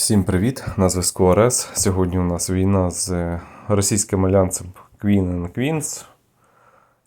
Всім привіт! На зв'язку Орес. Сьогодні у нас війна з російським альянсом Queen and Queens.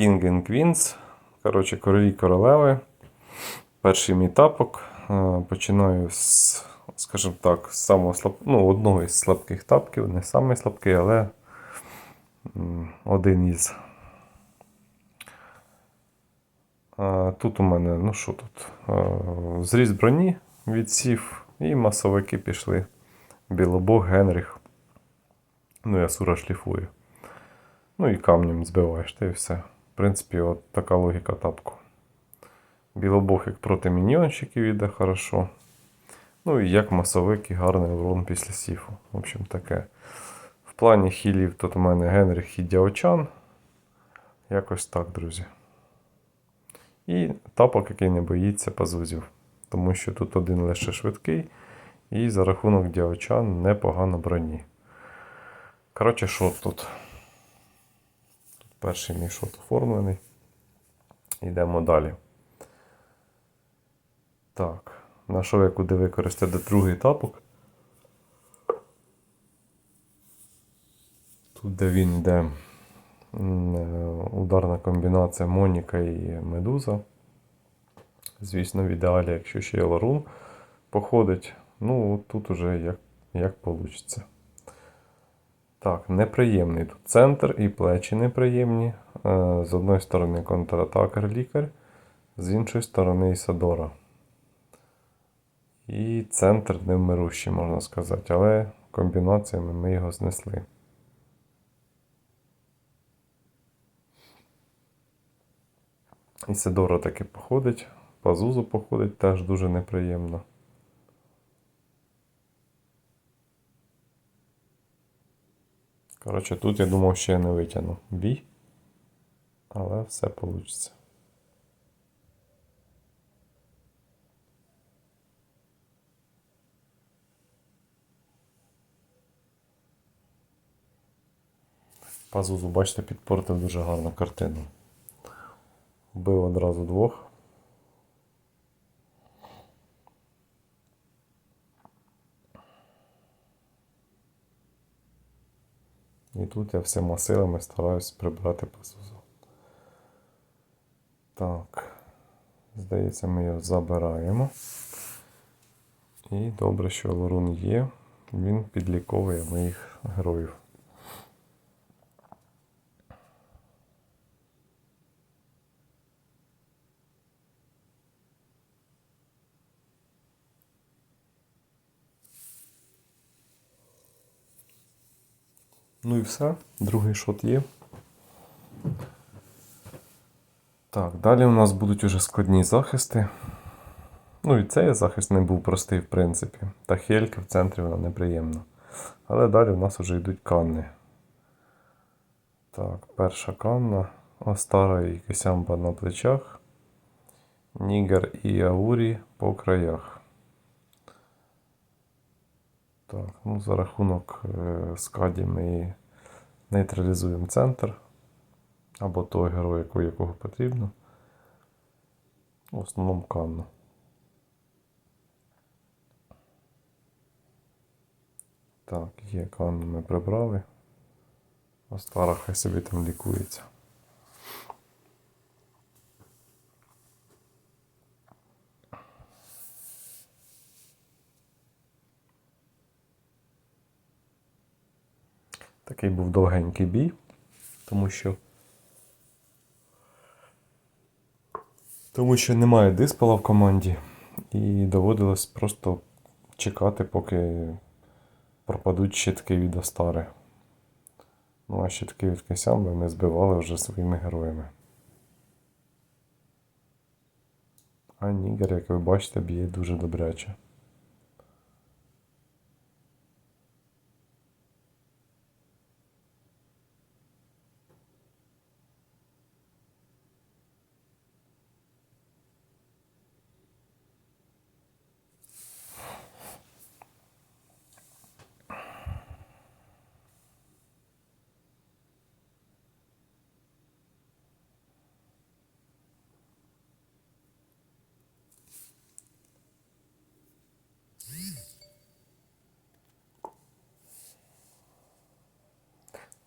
King and Queens. Коротше, королі королеви. Перший мій тапок. Е, Починаю з, скажімо так, з самого слаб... ну, одного із слабких тапків. Не самий слабкий, але один із. Е, Тут у мене, ну що тут? Е, Зріз броні відсів. І масовики пішли. Білобог, Генріх. Ну, я сура шліфую. Ну і камнем збиваєш, та і все. В принципі, от така логіка тапку. Білобог як проти міньйонщиків іде хорошо. Ну і як масовик і гарний урон після сіфу. В общем, таке. В плані хілів тут у мене Генріх і Дяочан. Якось так, друзі. І тапок, який не боїться пазузів. Тому що тут один лише швидкий, і за рахунок діочан непогано броні. Коротше, шот тут. Тут перший мій шот оформлений. Йдемо далі. Так, нашов я куди використати другий тапок. Тут, де він йде е, ударна комбінація Моніка і Медуза. Звісно, в ідеалі, якщо ще й Ларун походить, ну тут уже як, як вийде. Так, неприємний тут центр і плечі неприємні. Е, З одної сторони контратакер лікар, з іншої сторони Ісадора. І центр невмирущий, можна сказати, але комбінаціями ми його знесли. Ісидора таки походить. По Зузу походить теж дуже неприємно. Коротше, тут я думав, я не витягну бій, але все вийде. Пазузу, бачите, підпортив дуже гарну картину. Вбив одразу двох. І тут я всіма силами стараюсь прибрати пазузу. Так. Здається, ми його забираємо. І добре, що Лорун є. Він підліковує моїх героїв. Ну і все. Другий шот є. Так, далі у нас будуть уже складні захисти. Ну і цей захист не був простий, в принципі. Та хелька в центрі вона неприємна. Але далі у нас вже йдуть канни. Так, перша канна. Остара і Кисямба на плечах. Нігер і Аурі по краях. Так, ну за рахунок е, скаді ми нейтралізуємо центр. Або того героя, якого, потрібно. В основному канну. Так, є канну ми прибрали. Остара хай собі там лікується. Такий був довгенький бій, тому що тому що немає диспела в команді, і доводилось просто чекати, поки пропадуть щитки від Остари. Ну, а щитки від Кисямби ми збивали вже своїми героями. А Нігер, як ви бачите, б'є дуже добряче.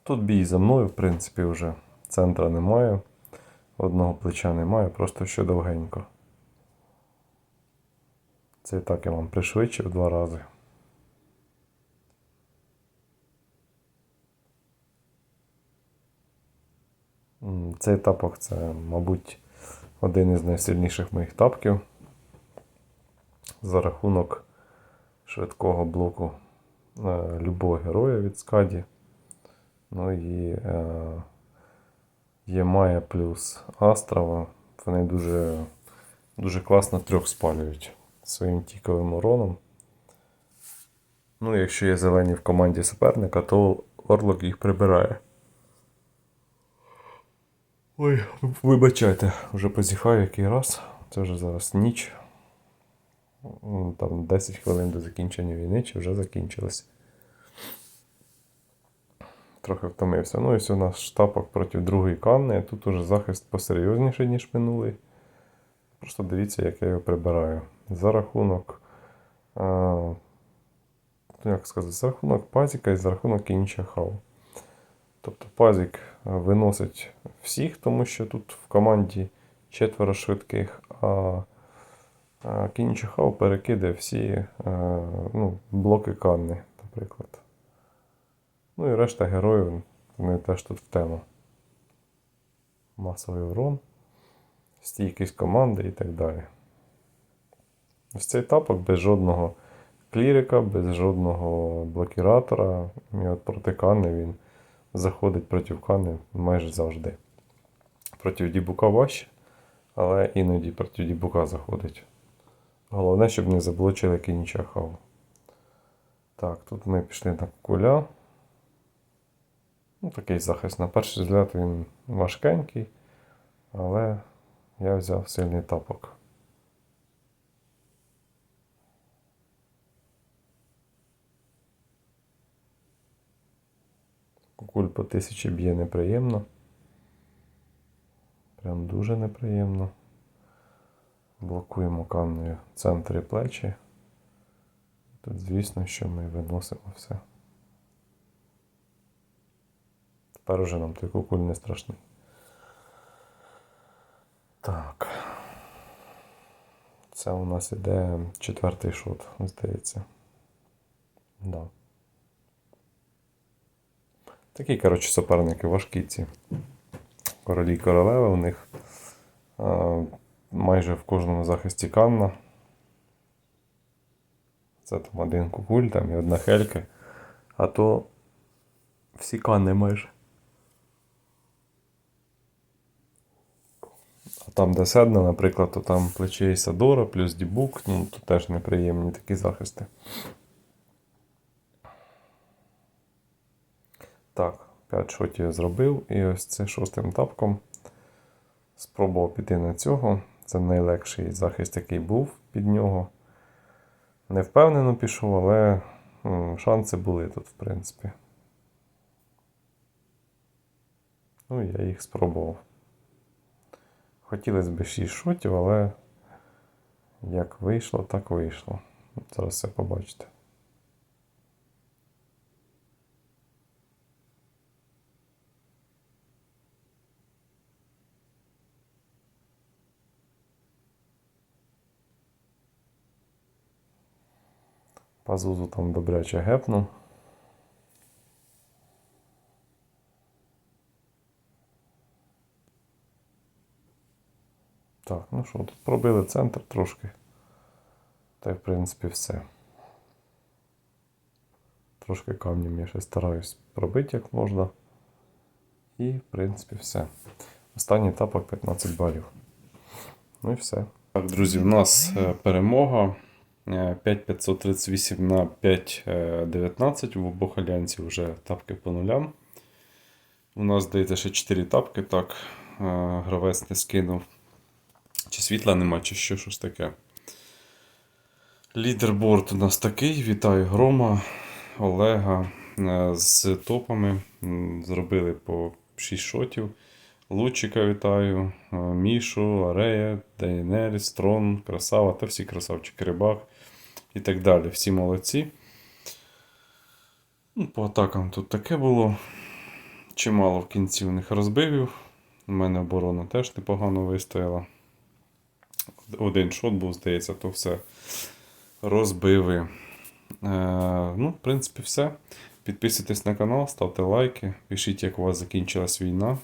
Тут бій за мною, в принципі, вже центра немає. Одного плеча немає, просто ще довгенько. Це і так я вам пришвидшив два рази. Цей тапок це, мабуть, один із найсильніших моїх тапків. За рахунок швидкого блоку е, любого героя від скаді. Ну і е, є Майя плюс Астрова. Вони дуже, дуже класно трьох спалюють своїм тіковим уроном. Ну, якщо є зелені в команді суперника, то Орлок їх прибирає. Ой, вибачайте, вже позіхаю який раз. Це вже зараз ніч. Там 10 хвилин до закінчення війни, чи вже закінчилось. Трохи втомився. Ну ось у нас штапок проти другої канни. Тут уже захист посерйозніший, ніж минулий. Просто дивіться, як я його прибираю. За рахунок. А, як сказати, за рахунок пазіка і за рахунок інших хау. Тобто пазік виносить всіх, тому що тут в команді четверо швидких, а Кінчі Хау перекидає всі ну, блоки канни, наприклад. Ну і решта героїв вони теж тут в тему. Масовий урон, стійкість команди і так далі. Ось цей тапок без жодного клірика, без жодного блокіратора. І от проти Кани він заходить проти Кани майже завжди. Проти Дібука важче, але іноді проти Дібука заходить. Головне, щоб не заблочили кінча хау. Так, тут ми пішли на куля. Ну, такий захист. На перший взгляд він важкенький, але я взяв сильний тапок. Кукуль по тисячі б'є неприємно. Прям дуже неприємно. Блокуємо канною центр і плечі. Тут, звісно, що ми виносимо все. Тепер уже нам той кукуль не страшний. Так. Це у нас іде четвертий шот, здається. Да. Такі, коротше, суперники важкі ці. Королі і королева у них. А, майже в кожному захисті канна. Це там один кукуль, там і одна хелька. А то всі канни майже. А там, де седна, наприклад, то там плече Ісадора плюс дібук, ну то теж неприємні такі захисти. Так, 5 шотів я зробив, і ось це шостим тапком спробував піти на цього. Це найлегший захист, який був під нього. Не впевнено пішов, але м, шанси були тут, в принципі. Ну, я їх спробував. Хотілося б 6 шотів, але як вийшло, так вийшло. Зараз все побачите. Пазузу там добряче гепнув. Так, ну що, тут пробили центр трошки. Та й в принципі все. Трошки камнем я ще стараюсь пробити як можна. І, в принципі, все. Останній тапок 15 балів. Ну і все. Так, друзі, в нас е, перемога. Е, 5538 на 519. В обох альянсів вже тапки по нулям. У нас, здається, ще 4 тапки. Так, е, гравець не скинув. Чи світла нема, чи що щось таке. Лідерборд у нас такий. Вітаю Грома, Олега е, з топами. Зробили по 6 шотів. Лучика вітаю, е, Мішу, Арея, Дейнеріс, Трон, Красава та всі красавчики Рибак і так далі. Всі молодці. Ну, По атакам тут таке було. чимало в кінці у них розбивів. У мене оборона теж непогано вистояла. Один шот був, здається, то все розбили. Е, ну, в принципі, все. Підписуйтесь на канал, ставте лайки, пишіть, як у вас закінчилась війна.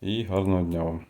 І гарного дня вам!